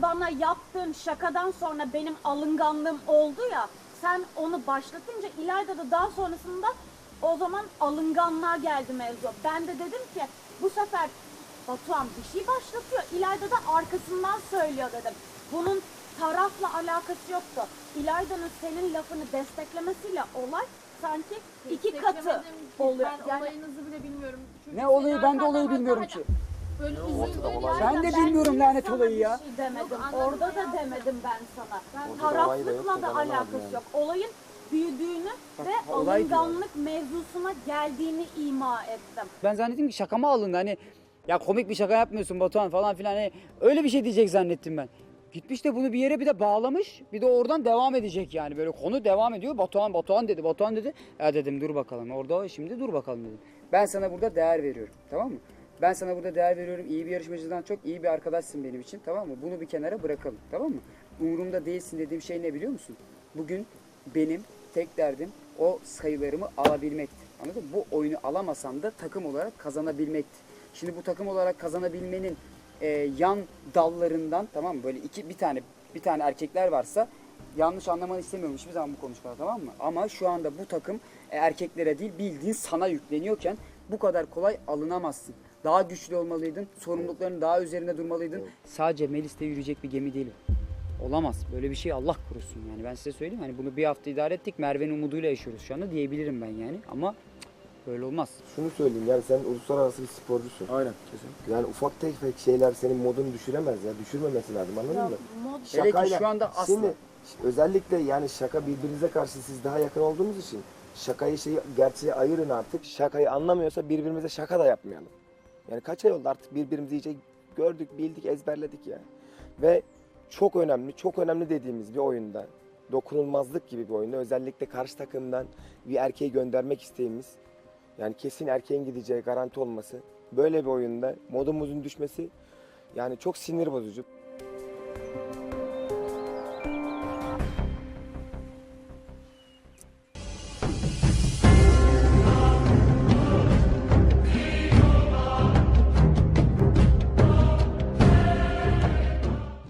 sen bana yaptığın şakadan sonra benim alınganlığım oldu ya. Sen onu başlatınca İlayda da daha sonrasında o zaman alınganlığa geldi mevzu. Ben de dedim ki bu sefer Batuhan bir şey başlatıyor. İlayda da arkasından söylüyor dedim. Bunun tarafla alakası yoktu. İlayda'nın senin lafını desteklemesiyle olay sanki iki katı ki. oluyor. Ben Yani olayınızı bile bilmiyorum. Çünkü Ne olayı ben de olayı bilmiyorum ki. Böyle ortada yerden- Ben de bilmiyorum lanet olayı bir ya. Şey demedim. Orada da demedim ben sana. Da olay da Taraflıkla da anlamadım alakası yani. yok. Olayın büyüdüğünü ve olay diyor. alınganlık mevzusuna geldiğini ima ettim. Ben zannettim ki şakama alındı hani ya komik bir şaka yapmıyorsun Batuhan falan filan hani öyle bir şey diyecek zannettim ben. Gitmiş de bunu bir yere bir de bağlamış bir de oradan devam edecek yani böyle konu devam ediyor. Batuhan Batuhan dedi Batuhan dedi. Ya dedim dur bakalım orada şimdi dur bakalım dedim. Ben sana burada değer veriyorum tamam mı? Ben sana burada değer veriyorum. İyi bir yarışmacıdan çok iyi bir arkadaşsın benim için tamam mı? Bunu bir kenara bırakalım tamam mı? Umurumda değilsin dediğim şey ne biliyor musun? Bugün benim tek derdim o sayılarımı alabilmekti. Anladın mı? Bu oyunu alamasam da takım olarak kazanabilmekti. Şimdi bu takım olarak kazanabilmenin e, yan dallarından tamam mı? Böyle iki bir tane bir tane erkekler varsa yanlış anlamanı istemiyorum hiçbir zaman bu konuşmada tamam mı? Ama şu anda bu takım e, erkeklere değil bildiğin sana yükleniyorken bu kadar kolay alınamazsın. Daha güçlü olmalıydın. Sorumlulukların daha üzerinde durmalıydın. Sadece Melis'te yürüyecek bir gemi değil. Olamaz. Böyle bir şey Allah korusun yani. Ben size söyleyeyim hani bunu bir hafta idare ettik. Merve'nin umuduyla yaşıyoruz şu anda diyebilirim ben yani. Ama böyle olmaz. Şunu söyleyeyim yani sen uluslararası bir sporcusun. Aynen kesin. Yani ufak tefek şeyler senin modunu düşüremez ya. Düşürmemesi lazım anladın Ya, mı? mod Hele ki şu anda asla. Şimdi özellikle yani şaka birbirinize karşı siz daha yakın olduğunuz için şakayı şeyi gerçeği ayırın artık. Şakayı anlamıyorsa birbirimize şaka da yapmayalım. Yani kaç ay oldu artık birbirimizi iyice gördük, bildik, ezberledik yani. Ve çok önemli, çok önemli dediğimiz bir oyunda dokunulmazlık gibi bir oyunda özellikle karşı takımdan bir erkeği göndermek isteğimiz yani kesin erkeğin gideceği garanti olması böyle bir oyunda modumuzun düşmesi yani çok sinir bozucu.